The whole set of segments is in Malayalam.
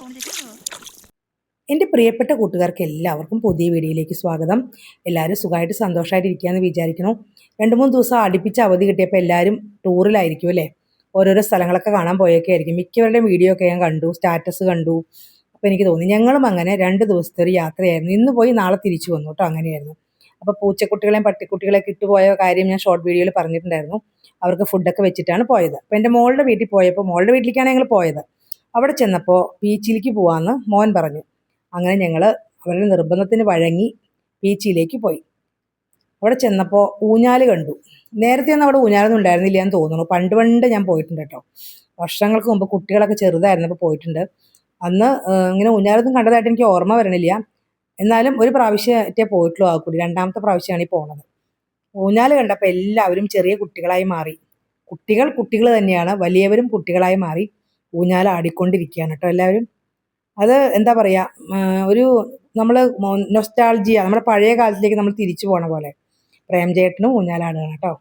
കൊണ്ടിരിക്കുമോ എന്റെ പ്രിയപ്പെട്ട കൂട്ടുകാർക്ക് എല്ലാവർക്കും പുതിയ വീഡിയോയിലേക്ക് സ്വാഗതം. എല്ലാവരും സുഖമായിട്ട് സന്തോഷമായിട്ട് ഇരിക്കുകയെന്ന് വിചാരിക്കണം രണ്ട് മൂന്ന് ദിവസം അടുപ്പിച്ച് അവധി കിട്ടിയപ്പോൾ എല്ലാവരും ടൂറിലായിരിക്കും അല്ലേ? ഓരോരോ സ്ഥലങ്ങളൊക്കെ കാണാൻ പോയൊക്കെ ആയിരിക്കും. മിക്കവരുടെയും വീഡിയോ ഒക്കെ ഞാൻ കണ്ടു സ്റ്റാറ്റസ് കണ്ടു. അപ്പോൾ എനിക്ക് തോന്നി ഞങ്ങളും അങ്ങനെ രണ്ട് ദിവസത്തെ ഒരു യാത്രയായിരുന്നു. ഇന്ന് പോയി നാളെ തിരിച്ചു വന്നു കേട്ടോ അങ്ങനെയായിരുന്നു. അപ്പോൾ പൂച്ചക്കുട്ടികളെയും പട്ടിക്കുട്ടികളെയൊക്കെ ഇട്ടുപോയ കാര്യം ഞാൻ ഷോർട്ട് വീഡിയോയിൽ പറഞ്ഞിട്ടുണ്ടായിരുന്നു. അവർക്ക് ഫുഡൊക്കെ വെച്ചിട്ടാണ് പോയത്. അപ്പോൾ എന്റെ മോളുടെ വീട്ടിൽ പോയപ്പോൾ മോളുടെ വീട്ടിലേക്കാണ് ഞങ്ങൾ പോയത്. അവിടെ ചെന്നപ്പോൾ ബീച്ചിലേക്ക് പോവാന്ന് മോൻ പറഞ്ഞു. അങ്ങനെ ഞങ്ങൾ അവരുടെ നിർബന്ധത്തിന് വഴങ്ങി ബീച്ചിലേക്ക് പോയി. അവിടെ ചെന്നപ്പോൾ ഊഞ്ഞാൽ കണ്ടു. നേരത്തെ ഒന്നും അവിടെ ഊഞ്ഞാലൊന്നും ഉണ്ടായിരുന്നില്ല എന്ന് തോന്നുന്നു. പണ്ട് പണ്ട് ഞാൻ പോയിട്ടുണ്ട് കേട്ടോ. വർഷങ്ങൾക്ക് മുമ്പ് കുട്ടികളൊക്കെ ചെറുതായിരുന്നപ്പോൾ പോയിട്ടുണ്ട്. അന്ന് ഇങ്ങനെ ഊഞ്ഞാലൊന്നും കണ്ടതായിട്ട് എനിക്ക് ഓർമ്മ വരണില്ല. എന്നാലും ഒരു പ്രാവശ്യമേ പോയിട്ടുള്ളൂ ആ കൂടി. രണ്ടാമത്തെ പ്രാവശ്യമാണ് ഈ പോണത്. ഊഞ്ഞാൽ കണ്ടപ്പോൾ എല്ലാവരും ചെറിയ കുട്ടികളായി മാറി. കുട്ടികൾ കുട്ടികൾ തന്നെയാണ്. വലിയവരും കുട്ടികളായി മാറി ഊഞ്ഞാൽ ആടിക്കൊണ്ടിരിക്കുകയാണ് കേട്ടോ എല്ലാവരും. അത് എന്താ പറയുക ഒരു നമ്മൾ നൊസ്റ്റാൾജിയ നമ്മുടെ പഴയ കാലത്തിലേക്ക് നമ്മൾ തിരിച്ചു പോണ പോലെ. പ്രേംചേട്ടനും ഊഞ്ഞാലാടുകയാണ് കേട്ടോ.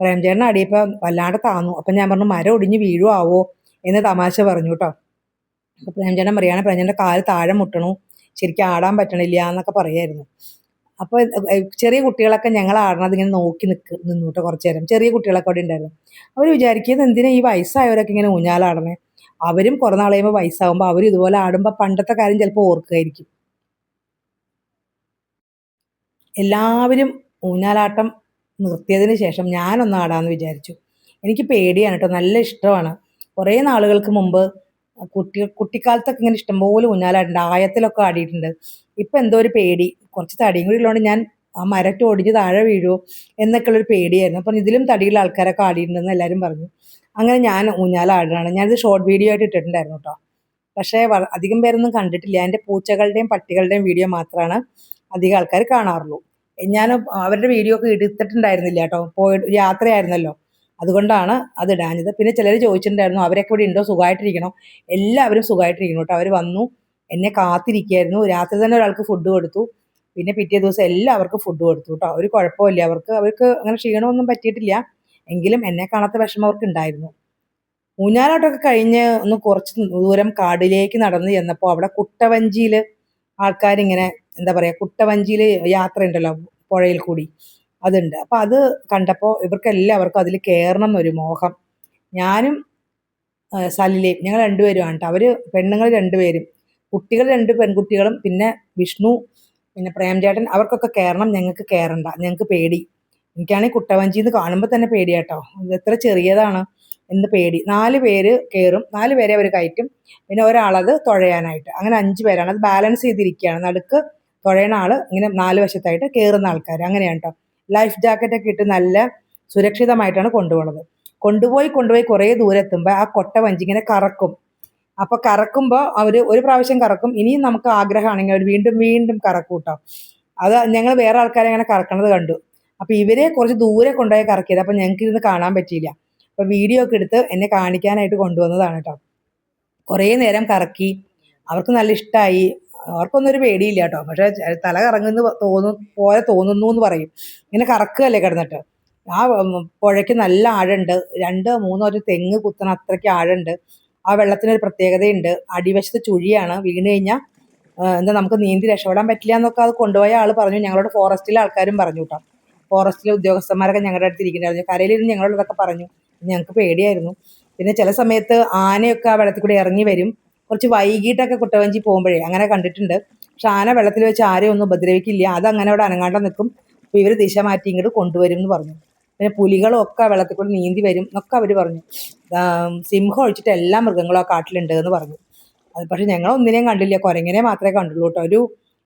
പ്രേംചേട്ടൻ അടിയപ്പോൾ വല്ലാണ്ട് താന്നു. അപ്പം ഞാൻ പറഞ്ഞു മരം ഒടിഞ്ഞ് വീഴുവാവോ എന്ന് തമാശ പറഞ്ഞു കേട്ടോ. അപ്പോൾ പ്രേംചേട്ടൻ പറയുകയാണ് പ്രേംചേട്ടന്റെ കാൽ താഴെ മുട്ടണു. ശരിക്കും ആടാൻ പറ്റണില്ല എന്നൊക്കെ പറയായിരുന്നു. അപ്പോൾ ചെറിയ കുട്ടികളൊക്കെ ഞങ്ങൾ ആടണത് ഇങ്ങനെ നോക്കി നിൽക്ക് നിന്നു കേട്ടോ കുറച്ച് നേരം ചെറിയ കുട്ടികളൊക്കെ അവിടെ ഉണ്ടായിരുന്നു. അവർ വിചാരിക്കുന്നത് എന്തിനാ ഈ വയസ്സായവരൊക്കെ ഇങ്ങനെ ഊഞ്ഞാലാടണേ അവരും കുറേ നാൾ കഴിയുമ്പോൾ വയസ്സാകുമ്പോൾ അവരും ഇതുപോലെ ആടുമ്പോൾ പണ്ടത്തെ കാര്യം ചിലപ്പോൾ ഓർക്കുമായിരിക്കും എല്ലാവരും ഊഞ്ഞാലാട്ടം നിർത്തിയതിന് ശേഷം ഞാനൊന്ന് ആടാമെന്ന് വിചാരിച്ചു. എനിക്ക് പേടിയാണ് കേട്ടോ നല്ല ഇഷ്ടമാണ്. കുറേ നാളുകൾക്ക് മുമ്പ് കുട്ടി കുട്ടിക്കാലത്തൊക്കെ ഇങ്ങനെ ഇഷ്ടംപോലെ ഊഞ്ഞാലാടുണ്ട് ആയത്തിലൊക്കെ ആടിയിട്ടുണ്ട്. ഇപ്പം എന്തോ ഒരു പേടി. കുറച്ച് തടിയും കൂടി ഉള്ളതുകൊണ്ട് ഞാൻ ആ മരട്ട് ഒടിഞ്ഞ് താഴെ വീഴുമോ എന്നൊക്കെയുള്ളൊരു പേടിയായിരുന്നു. അപ്പം ഇതിലും തടിയുള്ള ആൾക്കാരൊക്കെ ആടിയിട്ടുണ്ടെന്ന് എല്ലാവരും പറഞ്ഞു. അങ്ങനെ ഞാൻ ഊഞ്ഞാലാടുകയാണ്. ഞാനിത് ഷോർട്ട് വീഡിയോ ആയിട്ട് ഇട്ടിട്ടുണ്ടായിരുന്നു കേട്ടോ. പക്ഷേ അധികം പേരൊന്നും കണ്ടിട്ടില്ല. എന്റെ പൂച്ചകളുടെയും പട്ടികളുടെയും വീഡിയോ മാത്രമാണ് അധികം ആൾക്കാർ കാണാറുള്ളൂ. ഞാൻ അവരുടെ വീഡിയോ ഒക്കെ എടുത്തിട്ടുണ്ടായിരുന്നില്ല കേട്ടോ. പോയി യാത്രയായിരുന്നല്ലോ. അതുകൊണ്ടാണ് അത് ഇടാഞ്ഞത്. പിന്നെ ചിലർ ചോദിച്ചിട്ടുണ്ടായിരുന്നു അവരൊക്കെ ഇവിടെ ഉണ്ടോ? സുഖമായിട്ടിരിക്കണം? എല്ലാവരും സുഖമായിട്ടിരിക്കണം കേട്ടോ. അവർ വന്നു എന്നെ കാത്തിരിക്കുകയായിരുന്നു രാത്രി തന്നെ ഒരാൾക്ക് ഫുഡ് കൊടുത്തു. പിന്നെ പിറ്റേ ദിവസം എല്ലാവർക്കും ഫുഡ് കൊടുത്തു കേട്ടോ. ഒരു കുഴപ്പമില്ല. അവർക്ക് അവർക്ക് അങ്ങനെ ക്ഷീണമൊന്നും പറ്റിയിട്ടില്ല. എങ്കിലും എന്നെ കാണാത്ത വിഷമം അവർക്ക് ഉണ്ടായിരുന്നു ഊഞ്ഞാലാട്ടമൊക്കെ കഴിഞ്ഞ് ഒന്ന് കുറച്ച് ദൂരം കാടിലേക്ക് നടന്ന് ചെന്നപ്പോൾ അവിടെ കുട്ടവഞ്ചിയിൽ ആൾക്കാരിങ്ങനെ എന്താ പറയുക കുട്ടവഞ്ചിയിൽ യാത്ര ഉണ്ടല്ലോ പുഴയിൽ കൂടി. അതുണ്ട്. അപ്പോൾ അത് കണ്ടപ്പോൾ ഇവർക്കെല്ലാവർക്കും അതിൽ കയറണം എന്നൊരു മോഹം. ഞാനും സലിലയും ഞങ്ങൾ രണ്ടുപേരുമാണ് കേട്ടോ അവർ പെണ്ണുങ്ങൾ രണ്ടുപേരും. കുട്ടികൾ രണ്ട് പെൺകുട്ടികളും പിന്നെ വിഷ്ണു പിന്നെ പ്രേംചേട്ടൻ. അവർക്കൊക്കെ കയറണം ഞങ്ങൾക്ക് കയറണ്ട ഞങ്ങൾക്ക് പേടി. എനിക്കാണെങ്കിൽ കുട്ടവഞ്ചി എന്ന് കാണുമ്പോൾ തന്നെ പേടിയാട്ടോ എത്ര ചെറിയതാണ് എന്ന് പേടി. നാല് പേര് കയറും നാല് പേരെ അവർ കയറ്റും. പിന്നെ ഒരാളത് തുഴയാനായിട്ട്. അങ്ങനെ അഞ്ച് പേരാണ്. അത് ബാലൻസ് ചെയ്തിരിക്കുകയാണ്. നടുക്ക് തുഴയണ ആൾ ഇങ്ങനെ നാല് വശത്തായിട്ട് കയറുന്ന ആൾക്കാർ അങ്ങനെയാണ് കേട്ടോ ലൈഫ് ജാക്കറ്റൊക്കെ ഇട്ട് നല്ല സുരക്ഷിതമായിട്ടാണ് കൊണ്ടുപോകുന്നത് കൊണ്ടുപോയി കൊണ്ടുപോയി കുറേ ദൂരെ എത്തുമ്പോൾ ആ കൊട്ട വഞ്ചി ഇങ്ങനെ കറക്കും. അപ്പോൾ കറക്കുമ്പോൾ അവർ ഒരു പ്രാവശ്യം കറക്കും. ഇനിയും നമുക്ക് ആഗ്രഹമാണെങ്കിൽ അവർ വീണ്ടും വീണ്ടും കറക്കും കേട്ടോ അത് ഞങ്ങൾ വേറെ ആൾക്കാരെ അങ്ങനെ കറക്കണത് കണ്ടു. അപ്പോൾ ഇവരെ കുറച്ച് ദൂരെ കൊണ്ടുപോയി കറക്കിയത്. അപ്പോൾ ഞങ്ങൾക്ക് ഇരുന്ന് കാണാൻ പറ്റിയില്ല. അപ്പോൾ വീഡിയോ ഒക്കെ എടുത്ത് എന്നെ കാണിക്കാനായിട്ട് കൊണ്ടുവന്നതാണ് കേട്ടോ കുറേ നേരം കറക്കി. അവർക്ക് നല്ല ഇഷ്ടമായി അവർക്കൊന്നും ഒരു പേടിയില്ല കേട്ടോ. പക്ഷേ തല കറങ്ങുന്ന തോന്നും പോലെ തോന്നുന്നു എന്ന് പറയും. ഇങ്ങനെ കറക്കുകയല്ലേ കിടന്നിട്ട്. ആ പുഴയ്ക്ക് നല്ല ആഴമുണ്ട്. രണ്ട് മൂന്നോ ഒരു തെങ്ങ് കുത്തണ അത്രയ്ക്ക് ആഴമുണ്ട്. ആ വെള്ളത്തിനൊരു പ്രത്യേകതയുണ്ട്. അടിവശത്ത് ചുഴിയാണ്. വീണ് കഴിഞ്ഞാൽ എന്താ നമുക്ക് നീന്തി രക്ഷപ്പെടാൻ പറ്റില്ല എന്നൊക്കെ അത് കൊണ്ടുപോയ ആൾ പറഞ്ഞു. ഞങ്ങളോട് ഫോറസ്റ്റിലെ ആൾക്കാരും പറഞ്ഞു കേട്ടോ. ഫോറസ്റ്റിലെ ഉദ്യോഗസ്ഥന്മാരൊക്കെ ഞങ്ങളുടെ അടുത്ത് ഇരിക്കുന്നുണ്ടായിരുന്നു കരയിലിരുന്ന് ഞങ്ങളോടൊക്കെ പറഞ്ഞു. ഞങ്ങൾക്ക് പേടിയായിരുന്നു. പിന്നെ ചില സമയത്ത് ആനയൊക്കെ ആ വെള്ളത്തിൽ കൂടി ഇറങ്ങി വരും. കുറച്ച് വൈകിട്ടൊക്കെ കുട്ടവഞ്ചി പോകുമ്പോഴേ അങ്ങനെ കണ്ടിട്ടുണ്ട്. പക്ഷെ ആന വെള്ളത്തിൽ വെച്ച് ആരെയും ഒന്നും ഉപദ്രവിക്കില്ല. അതങ്ങനെ അവിടെ അനങ്ങാണ്ട് നിൽക്കും. ഇവർ ദിശ മാറ്റി ഇങ്ങോട്ട് കൊണ്ടുവരും എന്ന് പറഞ്ഞു. പിന്നെ പുലികളൊക്കെ വെള്ളത്തിൽ കൂടി നീന്തി വരും എന്നൊക്കെ അവർ പറഞ്ഞു. സിംഹം ഒഴിച്ചിട്ട് എല്ലാ മൃഗങ്ങളും ആ കാട്ടിലുണ്ട് എന്ന് പറഞ്ഞു. അത് പക്ഷെ ഞങ്ങൾ ഒന്നിനെയും കണ്ടില്ല. കുരങ്ങിനെ മാത്രമേ കണ്ടുള്ളൂ കേട്ടോ. ഒരു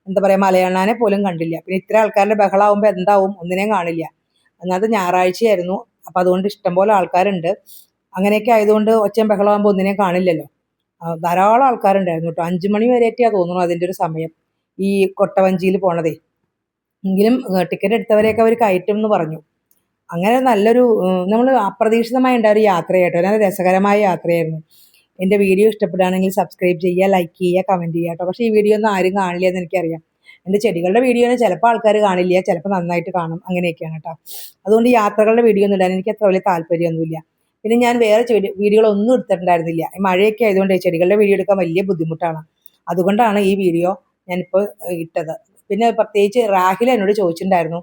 എന്താ പറയുക മലയണ്ണാനെ പോലും കണ്ടില്ല. പിന്നെ ഇത്ര ആൾക്കാരുടെ ബഹളമാകുമ്പോൾ എന്താവും? ഒന്നിനെയും കാണില്ല. അന്നത്തെ ഞായറാഴ്ചയായിരുന്നു. അപ്പം അതുകൊണ്ട് ഇഷ്ടംപോലെ ആൾക്കാരുണ്ട്. അങ്ങനെയൊക്കെ ആയതുകൊണ്ട് ഒച്ചയും ബഹളമാകുമ്പോൾ ഒന്നിനെയും കാണില്ലല്ലോ. ധാരാളം ആൾക്കാരുണ്ടായിരുന്നു കേട്ടോ. അഞ്ചു മണി വരെയൊക്കെയാണ് തോന്നുന്നു അതിന്റെ ഒരു സമയം. ഈ കൊട്ടവഞ്ചിയിൽ പോണതേ. എങ്കിലും ടിക്കറ്റ് എടുത്തവരെയൊക്കെ അവർ കയറ്റും എന്ന് പറഞ്ഞു. അങ്ങനെ നല്ലൊരു നമ്മൾ അപ്രതീക്ഷിതമായി ഉണ്ടായ ഒരു യാത്രയായിട്ടോ നല്ല രസകരമായ യാത്രയായിരുന്നു. എന്റെ വീഡിയോ ഇഷ്ടപ്പെടുകയാണെങ്കിൽ സബ്സ്ക്രൈബ് ചെയ്യുക ലൈക്ക് ചെയ്യുക കമന്റ് ചെയ്യുക കേട്ടോ. പക്ഷേ ഈ വീഡിയോ ഒന്നും ആരും കാണില്ല എന്ന് എനിക്കറിയാം. എന്റെ ചെടികളുടെ വീഡിയോ ചിലപ്പോൾ ആൾക്കാർ കാണില്ല ചിലപ്പോൾ നന്നായിട്ട് കാണും. അങ്ങനെയൊക്കെയാണ് കേട്ടോ. അതുകൊണ്ട് യാത്രകളുടെ വീഡിയോ ഒന്നും ഇടാൻ എനിക്ക് അത്ര വലിയ താല്പര്യമൊന്നുമില്ല. പിന്നെ ഞാൻ വേറെ ചെടി വീഡിയോകളൊന്നും എടുത്തിട്ടുണ്ടായിരുന്നില്ല. മഴയൊക്കെ ആയതുകൊണ്ട് ചെടികളുടെ വീഡിയോ എടുക്കാൻ വലിയ ബുദ്ധിമുട്ടാണ്. അതുകൊണ്ടാണ് ഈ വീഡിയോ ഞാനിപ്പോൾ ഇട്ടത്. പിന്നെ പ്രത്യേകിച്ച് റാഹിൽ എന്നോട് ചോദിച്ചിട്ടുണ്ടായിരുന്നു.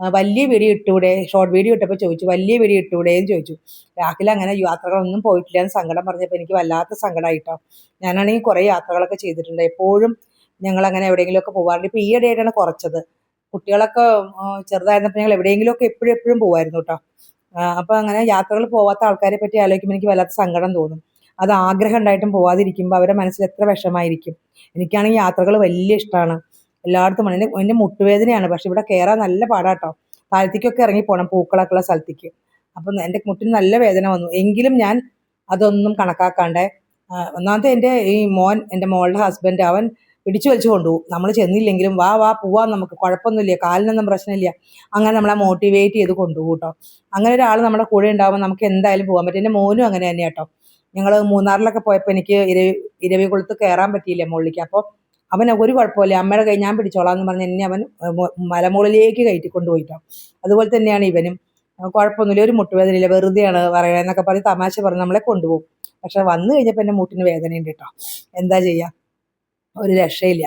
വലിയ വീഡിയോ ഇട്ടൂടെ ഷോർട്ട് വീഡിയോ ഇട്ടപ്പോൾ ചോദിച്ചു വലിയ വീഡിയോ ഇട്ടൂടെ എന്ന് ചോദിച്ചു. രാഹിൽ അങ്ങനെ യാത്രകളൊന്നും പോയിട്ടില്ല എന്ന് സങ്കടം പറഞ്ഞപ്പോൾ എനിക്ക് വല്ലാത്ത സങ്കടമായിട്ടോ ഞാനാണെങ്കിൽ കുറേ യാത്രകളൊക്കെ ചെയ്തിട്ടുണ്ട്. എപ്പോഴും ഞങ്ങൾ അങ്ങനെ എവിടെയെങ്കിലുമൊക്കെ പോകാറുണ്ട് ഇപ്പോൾ ഈ ഇടയായിട്ടാണ് കുറച്ചത്. കുട്ടികളൊക്കെ ചെറുതായിരുന്നപ്പോൾ ഞങ്ങൾ എവിടെയെങ്കിലുമൊക്കെ എപ്പോഴും എപ്പോഴും പോകുമായിരുന്നു കേട്ടോ. അപ്പോൾ അങ്ങനെ യാത്രകൾ പോവാത്ത ആൾക്കാരെ പറ്റി ആലോചിക്കുമ്പോൾ എനിക്ക് വല്ലാത്ത സങ്കടം തോന്നും. അത് ആഗ്രഹം ഉണ്ടായിട്ടും പോവാതിരിക്കുമ്പോൾ അവരുടെ മനസ്സിൽ എത്ര വിഷമായിരിക്കും. എനിക്കാണെങ്കിൽ യാത്രകൾ വലിയ ഇഷ്ടമാണ് എല്ലായിടത്തും എന്റെ എന്റെ മുട്ടുവേദനയാണ്. പക്ഷെ ഇവിടെ കയറാൻ നല്ല പാടാട്ടോ. താഴത്തേക്കൊക്കെ ഇറങ്ങി പോകണം പൂക്കളൊക്കെ ഉള്ള സ്ഥലത്തേക്ക്. അപ്പം എന്റെ മുട്ടിന് നല്ല വേദന വന്നു. എങ്കിലും ഞാൻ അതൊന്നും കണക്കാക്കാണ്ട് ഒന്നാമത്തെ എന്റെ ഈ മോൻ എന്റെ മോളുടെ ഹസ്ബൻഡ് അവൻ പിടിച്ചു വലിച്ചു കൊണ്ടുപോകും നമ്മൾ ചെന്നില്ലെങ്കിലും വാ വാ പോവാ നമുക്ക്. കുഴപ്പമൊന്നുമില്ല. കാലിനൊന്നും പ്രശ്നമില്ല. അങ്ങനെ നമ്മളെ മോട്ടിവേറ്റ് ചെയ്ത് കൊണ്ടുപോകും കേട്ടോ അങ്ങനെ ഒരാൾ നമ്മുടെ കൂടെ ഉണ്ടാകുമ്പോൾ നമുക്ക് എന്തായാലും പോകാൻ പറ്റും. എന്റെ മോനും അങ്ങനെ തന്നെ കേട്ടോ. ഞങ്ങൾ മൂന്നാറിലൊക്കെ പോയപ്പോൾ എനിക്ക് ഇരവി ഇരവികുളത്ത് കയറാൻ പറ്റിയില്ല മുകളിലേക്ക് അപ്പോൾ അവൻ ഒരു കുഴപ്പമില്ല. അമ്മയുടെ കൈ ഞാൻ പിടിച്ചോളാം എന്ന് പറഞ്ഞ് എന്നെ അവൻ മലമുകളിലേക്ക് കയറ്റി കൊണ്ടുപോയിട്ടോ അതുപോലെ തന്നെയാണ് ഇവനും. കുഴപ്പമൊന്നുമില്ല. ഒരു മുട്ടുവേദനയില്ല. വെറുതെയാണ് പറയണെന്നൊക്കെ പറഞ്ഞ് തമാശ പറഞ്ഞ് നമ്മളെ കൊണ്ടുപോകും. പക്ഷെ വന്നു കഴിഞ്ഞപ്പോൾ എന്റെ മുട്ടിന് വേദനയുണ്ട് കേട്ടോ. എന്താ ചെയ്യുക ഒരു രക്ഷയില്ല.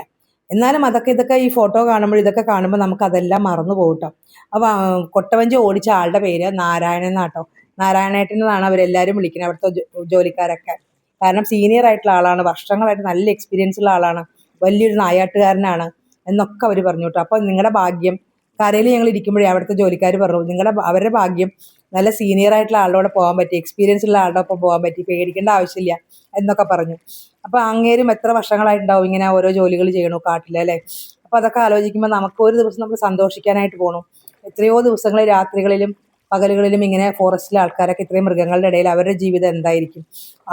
എന്നാലും അതൊക്കെ ഇതൊക്കെ ഈ ഫോട്ടോ കാണുമ്പോൾ ഇതൊക്കെ കാണുമ്പോൾ നമുക്ക് അതെല്ലാം മറന്നു പോകട്ടോ കേട്ടോ അപ്പോൾ കൊട്ടവഞ്ചി ഓടിച്ച ആളുടെ പേര് നാരായണൻ എന്നാട്ടോ നാരായണേട്ടനാണ് അവരെല്ലാവരും വിളിക്കുന്നത് അവിടുത്തെ ജോലിക്കാരൊക്കെ. കാരണം സീനിയർ ആയിട്ടുള്ള ആളാണ് വർഷങ്ങളായിട്ട് നല്ല എക്സ്പീരിയൻസ് ഉള്ള ആളാണ് വലിയൊരു നായാട്ടുകാരനാണ് എന്നൊക്കെ അവർ പറഞ്ഞു കേട്ടോ അപ്പോൾ നിങ്ങളുടെ ഭാഗ്യം കരയിൽ ഞങ്ങൾ ഇരിക്കുമ്പോഴേ അവിടുത്തെ ജോലിക്കാർ പറഞ്ഞു നിങ്ങളുടെ അവരുടെ ഭാഗ്യം നല്ല സീനിയർ ആയിട്ടുള്ള ആളുടെ പോകാൻ പറ്റി എക്സ്പീരിയൻസ് ഉള്ള ആളുടെ ഒപ്പം പോകാൻ പറ്റി പേടിക്കേണ്ട ആവശ്യമില്ല എന്നൊക്കെ പറഞ്ഞു. അപ്പോൾ അങ്ങേരും എത്ര വർഷങ്ങളായിട്ടുണ്ടാവും ഇങ്ങനെ ഓരോ ജോലികൾ ചെയ്യണു കാട്ടിൽ അല്ലേ? അപ്പോൾ അതൊക്കെ ആലോചിക്കുമ്പോൾ നമുക്ക് ഒരു ദിവസം നമ്മൾ സന്തോഷിക്കാനായിട്ട് പോകണം എത്രയോ ദിവസങ്ങൾ രാത്രികളിലും പകലുകളിലും ഇങ്ങനെ ഫോറസ്റ്റിലെ ആൾക്കാരൊക്കെ ഇത്രയും മൃഗങ്ങളുടെ ഇടയിൽ അവരുടെ ജീവിതം എന്തായിരിക്കും?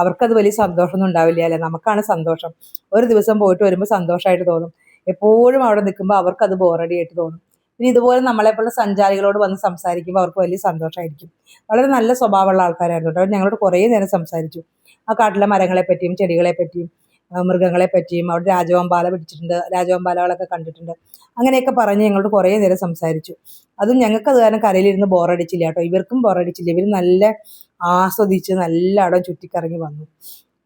അവർക്കത് വലിയ സന്തോഷമൊന്നും ഉണ്ടാവില്ല അല്ലേ? നമുക്കാണ് സന്തോഷം. ഒരു ദിവസം പോയിട്ട് വരുമ്പോൾ സന്തോഷമായിട്ട് തോന്നും. എപ്പോഴും അവിടെ നിൽക്കുമ്പോൾ അവർക്കത് ബോറടി ആയിട്ട് തോന്നും. പിന്നെ ഇതുപോലെ നമ്മളെപ്പോലുള്ള സഞ്ചാരികളോട് വന്ന് സംസാരിക്കുമ്പോൾ അവർക്ക് വലിയ സന്തോഷമായിരിക്കും വളരെ നല്ല സ്വഭാവമുള്ള ആൾക്കാരായിരുന്നു കേട്ടോ. ഞങ്ങളോട് കുറേ നേരം സംസാരിച്ചു. ആ കാട്ടിലെ മരങ്ങളെ പറ്റിയും ചെടികളെ പറ്റിയും മൃഗങ്ങളെ പറ്റിയും അവിടെ രാജവമ്പാല പിടിച്ചിട്ടുണ്ട് രാജവമ്പാലകളൊക്കെ കണ്ടിട്ടുണ്ട്. അങ്ങനെയൊക്കെ പറഞ്ഞ് ഞങ്ങളോട് കുറേ നേരം സംസാരിച്ചു. അതും ഞങ്ങൾക്ക് അത് കാരണം കരയിലിരുന്ന് ബോറടിച്ചില്ല കേട്ടോ. ഇവർക്കും ബോറടിച്ചില്ല. ഇവർ നല്ല ആസ്വദിച്ച് നല്ല അടം ചുറ്റിക്കറങ്ങി വന്നു.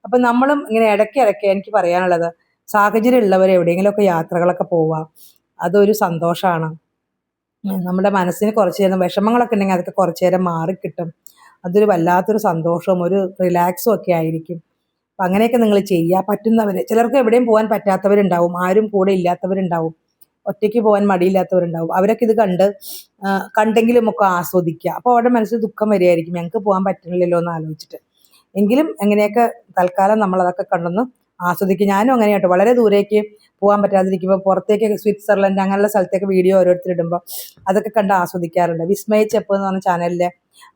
അപ്പം നമ്മളും ഇങ്ങനെ ഇടയ്ക്ക് ഇടയ്ക്ക് എനിക്ക് പറയാനുള്ളത് സാഹചര്യം ഉള്ളവർ എവിടെയെങ്കിലുമൊക്കെ യാത്രകളൊക്കെ പോവാം. അതൊരു സന്തോഷമാണ്. നമ്മുടെ മനസ്സിന് കുറച്ച് നേരം വിഷമങ്ങളൊക്കെ ഉണ്ടെങ്കിൽ അതൊക്കെ കുറച്ച് നേരം മാറിക്കിട്ടും അതൊരു വല്ലാത്തൊരു സന്തോഷവും ഒരു റിലാക്സും ഒക്കെ ആയിരിക്കും. അപ്പം അങ്ങനെയൊക്കെ നിങ്ങൾ ചെയ്യുക പറ്റുന്നവർ ചിലർക്ക് എവിടെയും പോകാൻ പറ്റാത്തവരുണ്ടാവും. ആരും കൂടെ ഇല്ലാത്തവരുണ്ടാവും. ഒറ്റയ്ക്ക് പോകാൻ മടിയില്ലാത്തവരുണ്ടാവും. അവരൊക്കെ ഇത് കണ്ട് കണ്ടെങ്കിലും ഒക്കെ ആസ്വദിക്കുക. അപ്പോൾ അവരുടെ മനസ്സിൽ ദുഃഖം വരികയായിരിക്കും. ഞങ്ങൾക്ക് പോകാൻ പറ്റുന്നില്ലല്ലോ എന്ന് ആലോചിച്ചിട്ട്. എങ്കിലും എങ്ങനെയൊക്കെ തൽക്കാലം നമ്മൾ അതൊക്കെ കണ്ടൊന്ന് ആസ്വദിക്കും. ഞാനും അങ്ങനെ കേട്ടോ വളരെ ദൂരേക്ക് പോകാൻ പറ്റാതിരിക്കുമ്പോൾ പുറത്തേക്ക് സ്വിറ്റ്സർലൻഡ് അങ്ങനെയുള്ള സ്ഥലത്തേക്ക് വീഡിയോ ഓരോരുത്തർ ഇടുമ്പോൾ അതൊക്കെ കണ്ട് ആസ്വദിക്കാറുണ്ട്. വിസ്മയ ചെപ്പ് എന്ന് പറഞ്ഞ ചാനലിൽ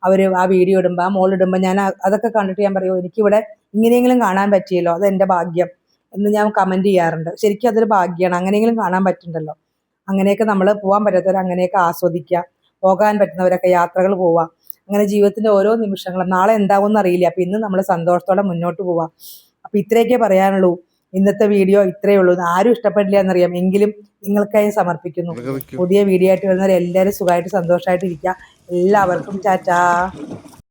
അവർ ആ വീഡിയോ ഇടുമ്പോൾ ആ മോൾ ഇടുമ്പോൾ ഞാൻ അതൊക്കെ കണ്ടിട്ട് ഞാൻ പറയും എനിക്കിവിടെ ഇങ്ങനെയെങ്കിലും കാണാൻ പറ്റിയല്ലോ അത് എന്റെ ഭാഗ്യം എന്ന് ഞാൻ കമന്റ് ചെയ്യാറുണ്ട്. ശരിക്കും അതൊരു ഭാഗ്യമാണ് അങ്ങനെയെങ്കിലും കാണാൻ പറ്റുന്നുണ്ടല്ലോ. അങ്ങനെയൊക്കെ നമ്മൾ പോകാൻ പറ്റാത്തവർ അങ്ങനെയൊക്കെ ആസ്വദിക്കുക. പോകാൻ പറ്റുന്നവരൊക്കെ യാത്രകൾ പോവാം അങ്ങനെ ജീവിതത്തിന്റെ ഓരോ നിമിഷങ്ങളും നാളെ എന്താകുമെന്ന് അറിയില്ല. അപ്പം ഇന്ന് നമ്മൾ സന്തോഷത്തോടെ മുന്നോട്ട് പോവുക അപ്പം ഇത്രയൊക്കെ പറയാനുള്ളൂ. ഇന്നത്തെ വീഡിയോ ഇത്രയേ ഉള്ളൂ. ആരും ഇഷ്ടപ്പെട്ടില്ല എന്നറിയാം. എങ്കിലും നിങ്ങൾക്കായി സമർപ്പിക്കുന്നു. പുതിയ വീഡിയോ ആയിട്ട് വരുന്നവർ എല്ലാവരും സുഖമായിട്ട് സന്തോഷമായിട്ട് ഇരിക്കുക. എല്ലാവർക്കും ചാച്ചാ